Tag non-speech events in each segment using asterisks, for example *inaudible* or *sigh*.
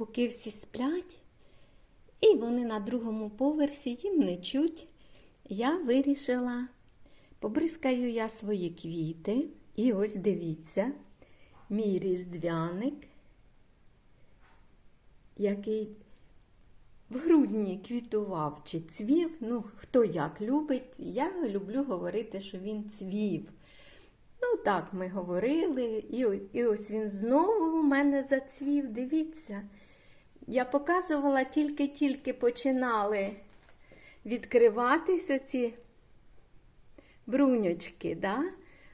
поки всі сплять, і вони на другому поверсі їм не чуть, я вирішила, побризкаю я свої квіти. І ось дивіться, мій різдвяник, який в грудні квітував чи цвів. Ну, хто як любить, я люблю говорити, що він цвів. Ну, так ми говорили, і, і ось він знову у мене зацвів. Дивіться. Я показувала, тільки-тільки починали відкриватись оці бруньочки, да?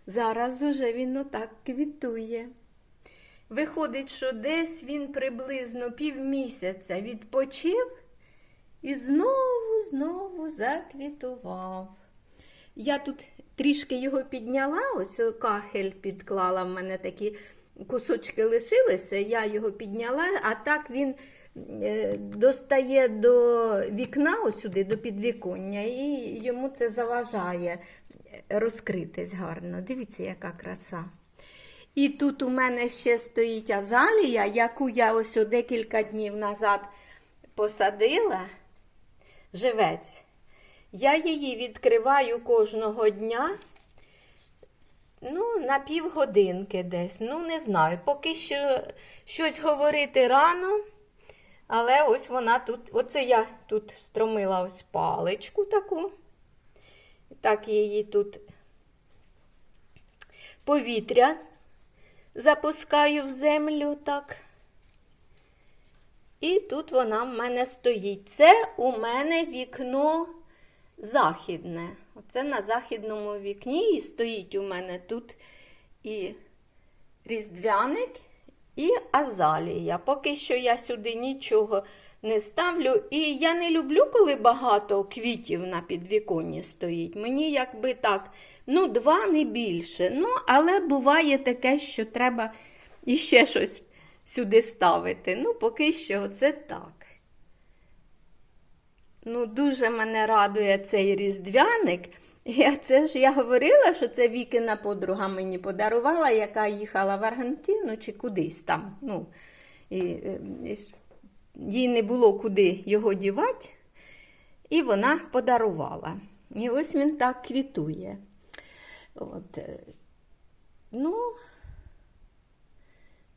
зараз уже він отак квітує. Виходить, що десь він приблизно півмісяця відпочив і знову, знову заквітував. Я тут трішки його підняла, ось кахель підклала, в мене такі кусочки лишилися, я його підняла, а так він достає до вікна, ось сюди, до підвіконня, і йому це заважає розкритись гарно. Дивіться, яка краса. І тут у мене ще стоїть азалія, яку я ось декілька днів назад посадила, живець. Я її відкриваю кожного дня. Ну, на півгодинки десь. Ну, не знаю. Поки що щось говорити рано. Але ось вона тут. Оце я тут стромила ось паличку таку. Так її тут повітря запускаю в землю так. І тут вона в мене стоїть. Це у мене вікно західне. Оце на західному вікні і стоїть у мене тут і різдвяник, і азалія. Поки що я сюди нічого не ставлю. І я не люблю, коли багато квітів на підвіконні стоїть. Мені якби так, ну, два не більше. Ну, але буває таке, що треба іще щось сюди ставити. Ну, поки що це так. Ну, дуже мене радує цей різдвяник. Я, це ж я говорила, що це Вікина подруга мені подарувала, яка їхала в Аргентину чи кудись там. Ну, і, е, і, їй не було куди його дівати, і вона подарувала. І ось він так квітує. От, е, ну,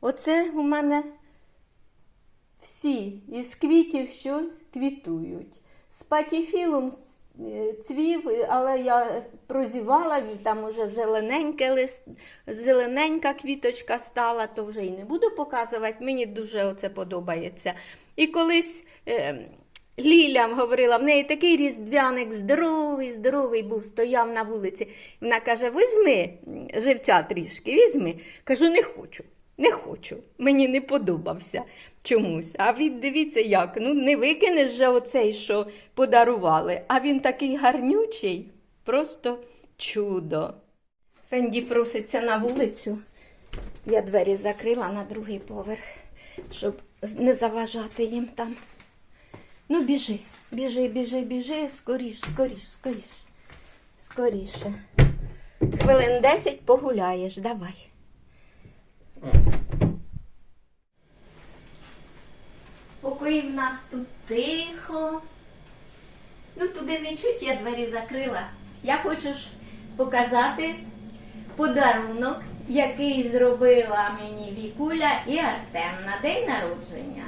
оце у мене всі із квітів, що квітують. З патіфілом цвів, але я прозівала, там уже зелененьке лист, зелененька квіточка стала, то вже і не буду показувати. Мені дуже оце подобається. І колись е, Ліля говорила, в неї такий різдвяник здоровий, здоровий був, стояв на вулиці. Вона каже: візьми живця трішки, візьми. Кажу, не хочу. Не хочу, мені не подобався чомусь. А він дивіться як, ну не викинеш же оцей, що подарували. А він такий гарнючий, просто чудо. Фенді проситься на вулицю. Я двері закрила на другий поверх, щоб не заважати їм там. Ну, біжи, біжи, біжи, біжи, скоріш, скоріш, скоріш, скоріше. Хвилин десять погуляєш, давай. Покої в нас тут тихо. Ну, туди не чуть, я двері закрила. Я хочу ж показати подарунок, який зробила мені Вікуля і Артем на день народження.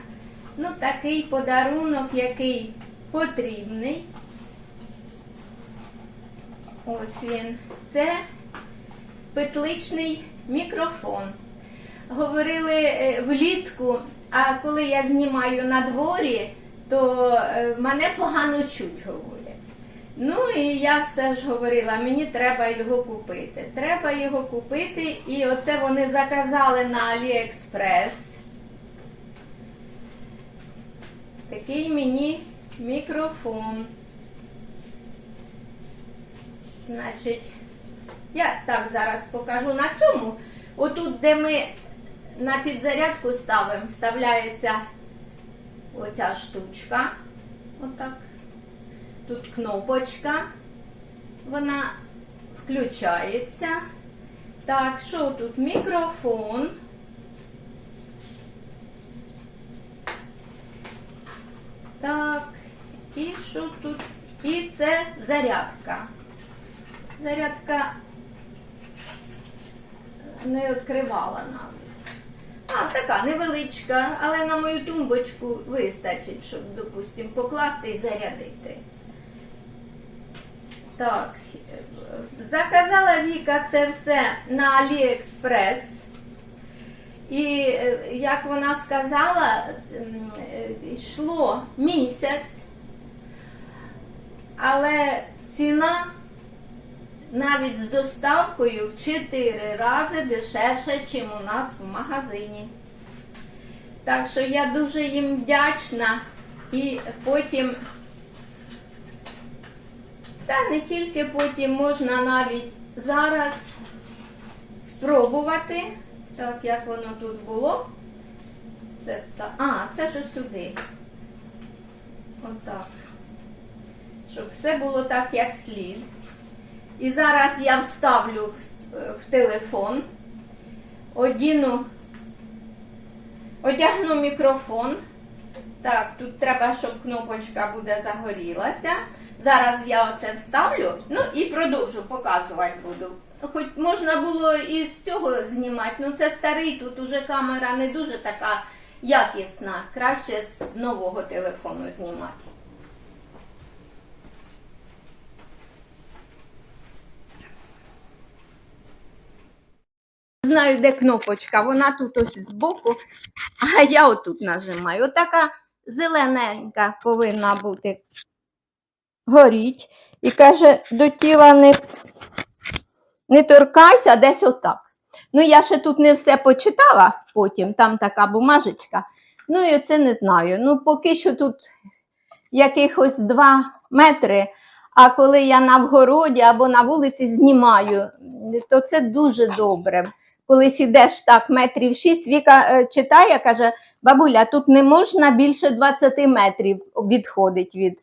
Ну, такий подарунок, який потрібний. Ось він. Це петличний мікрофон. Говорили е, влітку, а коли я знімаю на дворі, то е, мене погано чуть говорять. Ну і я все ж говорила, мені треба його купити. Треба його купити, і оце вони заказали на Аліекспрес. Такий мені мікрофон. Значить, я так зараз покажу на цьому. Отут, де ми на підзарядку ставимо, вставляється оця штучка. Отак. Тут кнопочка, вона включається. Так, що тут? Мікрофон. Так, і що тут? І це зарядка. Зарядка не відкривала нам. А, така невеличка, але на мою тумбочку вистачить, щоб, допустимо, покласти і зарядити. Так, заказала Віка це все на Аліекспрес. І е, як вона сказала, е, йшло місяць, але ціна навіть з доставкою в 4 рази дешевша, ніж у нас в магазині. Так що я дуже їм вдячна і потім, та не тільки потім можна навіть зараз спробувати, так як воно тут було. Це та, а, це ж сюди. Отак. Щоб все було так, як слід. І зараз я вставлю в, телефон, одіну, одягну мікрофон. Так, тут треба, щоб кнопочка буде загорілася. Зараз я оце вставлю, ну і продовжу показувати буду. Хоч можна було і з цього знімати, ну це старий, тут уже камера не дуже така якісна. Краще з нового телефону знімати. Знаю, де кнопочка. Вона тут ось збоку, а я отут нажимаю. Отака зелененька повинна бути. Горіть. І каже, до тіла не, не торкайся, десь отак. Ну, я ще тут не все почитала потім, там така бумажечка. Ну, і це не знаю. Ну, поки що тут якихось два метри. А коли я на вгороді або на вулиці знімаю, то це дуже добре. Коли сідеш так метрів шість, Віка е, читає, каже, бабуля, тут не можна більше 20 метрів відходить від.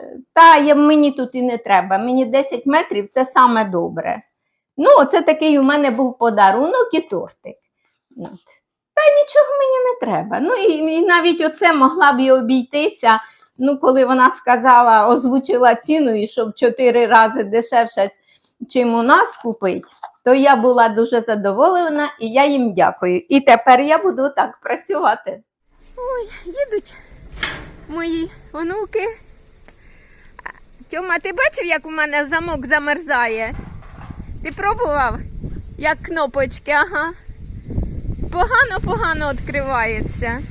Е, Та я, мені тут і не треба. Мені 10 метрів це саме добре. Ну, це такий у мене був подарунок і тортик. От. Та нічого мені не треба. Ну і, і навіть оце могла б і обійтися. Ну, коли вона сказала, озвучила ціну, і що в 4 рази дешевше, чим у нас купить, то я була дуже задоволена і я їм дякую. І тепер я буду так працювати. Ой, їдуть мої онуки. Тьома, ти бачив, як у мене замок замерзає? Ти пробував? Як кнопочки, ага. Погано-погано відкривається.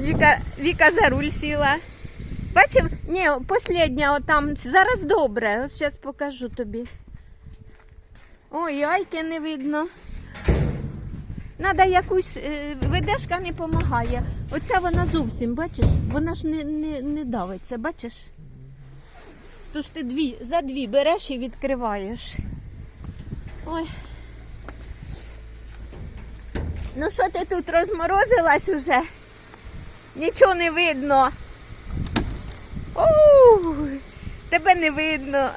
Віка, Віка за руль сіла. Бачив? Ні, последня отам. Зараз добре. Ось зараз покажу тобі. Ой, айки не видно. Надо якусь е, ведешка не допомагає. Оця вона зовсім, бачиш, вона ж не, не, не давиться, бачиш? Тож ти дві, за дві береш і відкриваєш. Ой. Ну що ти тут розморозилась уже? Нічого не видно. Ой, тебе не видно.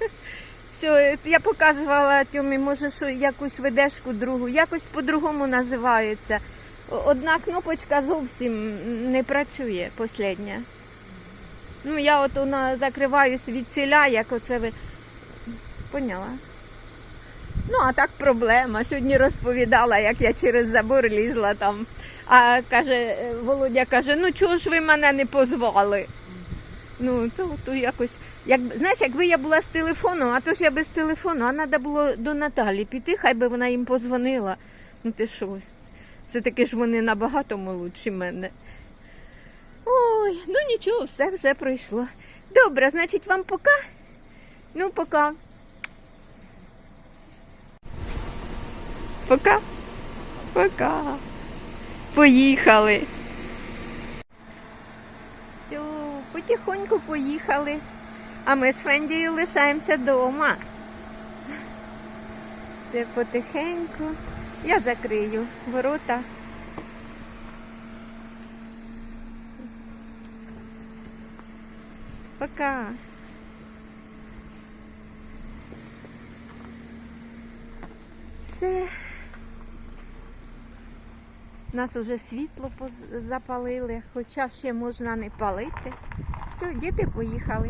*laughs* Все, я показувала Тьомі, може, що якусь ведешку другу, якось по-другому називається. Одна кнопочка зовсім не працює, последня. Ну, я от вона закриваюсь від ціля, як оце ви. Поняла? Ну, а так проблема. Сьогодні розповідала, як я через забор лізла там. А каже, е, Володя каже, ну чого ж ви мене не позвали? Ну, то, то якось. Як, знаєш, якби я була з телефону, а то ж я без телефону, а треба було до Наталі піти, хай би вона їм позвонила. Ну ти що? Все-таки ж вони набагато молодші мене. Ой, ну нічого, все вже пройшло. Добре, значить, вам пока? Ну, пока. Пока. Пока. Поїхали. Все, потихоньку поїхали. А ми з Фендією лишаємося вдома. Все потихеньку. Я закрию ворота. Пока. Все. Нас уже світло запалили, хоча ще можна не палити. Все, діти поїхали.